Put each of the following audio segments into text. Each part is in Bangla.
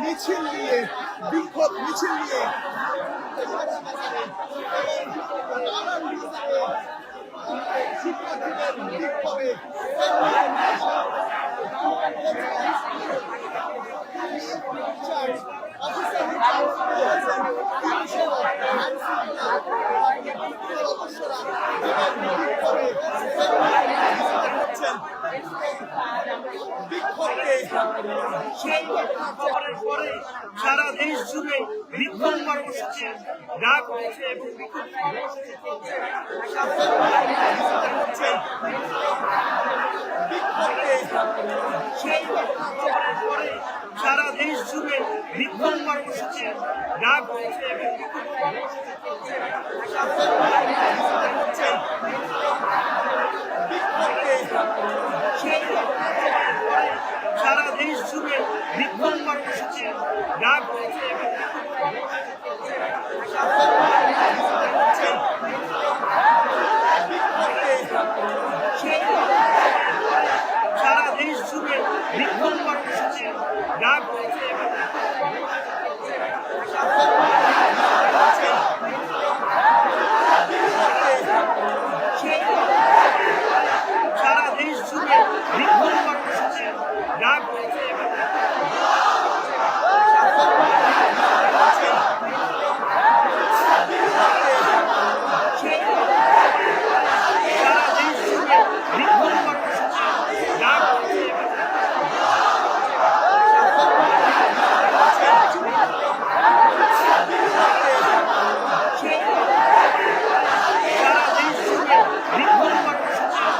মিছিল নিয়ে বিক্ষোভ মিছিল নিয়ে। শিক্ষার্থীদের বিক্ষোভে দেশ জুড়ে বিক্ষোভ ডাক কর্মসূচি করার পরে সারা দেশ জুড়ে বিক্ষোভ কর্মসূচির ডাক উঠেছে এবং বিক্ষোভ কর্মসূচি চলছে সেই করার পরে সারা দেশ জুড়ে ডাক কর্মসূচি সেই সারা দেশ জুড়ে বিক্ষোভ কর্মসূচি ডাক উঠেছে এবং সেই সারা দেশ জুড়ে বিক্ষোভ কর্মসূচির ডাক উঠেছে এবং সেই সারা দেশ জুড়ে বিক্ষোভ কর্মসূচির ডাক উঠেছে এবং সেই সারা দেশ জুড়ে বিক্ষোভ কর্মসূচির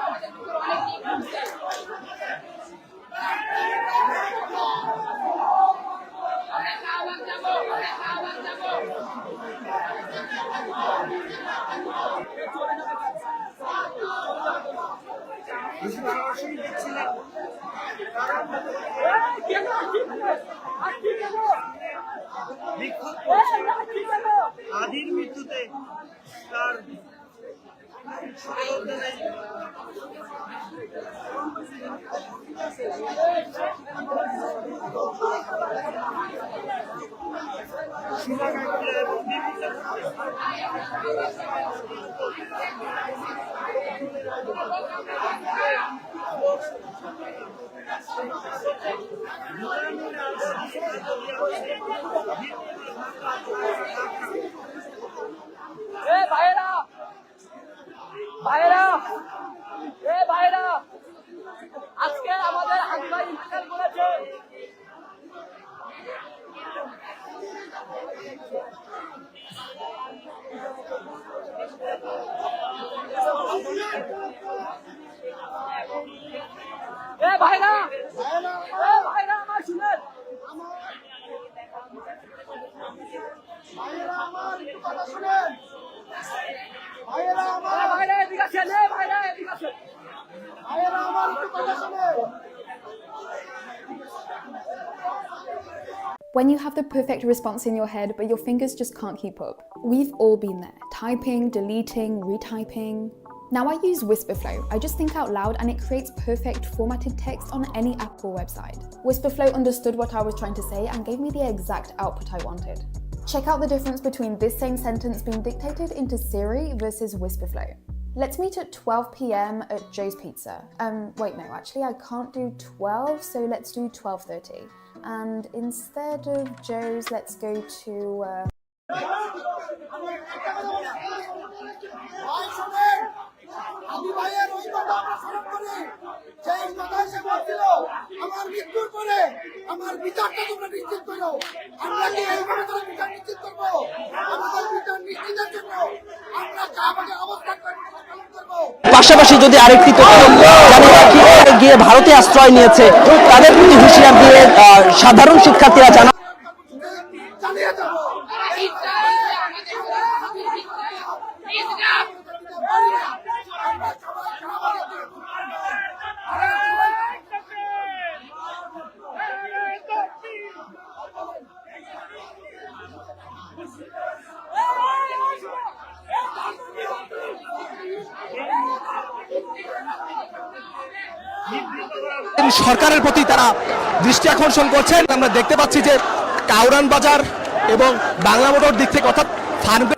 আমাদের ভিতরে অনেক দিক আছে আমরা শাহবাগ যাব আমরা শাহবাগ যাব সরাসরি দেখছিলেন আদির মৃত্যুতে তার শুভাকাঙ্ক্ষীরা এবং বিভিন্ন ভাইরা ভাইরা এ ভাইরা আজকে আমাদের হাজবাই ইন্তেকাল করেছে। এ ভাইরা এ ভাইরা আমার শুনেন ভাইয়েরা আমার একটু কথা শুনেন ভাইয়েরা এ আমার ভাইরা এদিকে আসেন এ ভাইরা এদিকে আসেন ভাইয়েরা আমার একটু কথা শুনেন When you have the perfect response in your head, but your fingers just can't keep up. We've all been there typing, deleting, retyping. Now I use Whisperflow. I just think out loud and it creates perfect formatted text on any app or website. Whisperflow understood what I was trying to say and gave me the exact output I wanted. Check out the difference between this same sentence being dictated into Siri versus Whisperflow. Let's meet at 12 p.m. at Joe's Pizza. Um wait no, actually I can't do 12, so let's do 12:30. And instead of Joe's, let's go to uh পাশাপাশি যদি আরেকটি গিয়ে ভারতে আশ্রয় নিয়েছে তাদের প্রতি হুঁশিয়ার দিয়ে সাধারণ শিক্ষার্থীরা জানা সরকারের প্রতি তারা দৃষ্টি আকর্ষণ করছেন আমরা দেখতে পাচ্ছি যে কাউরান বাজার এবং বাংলা মোটর দিক থেকে অর্থাৎ ফার্মে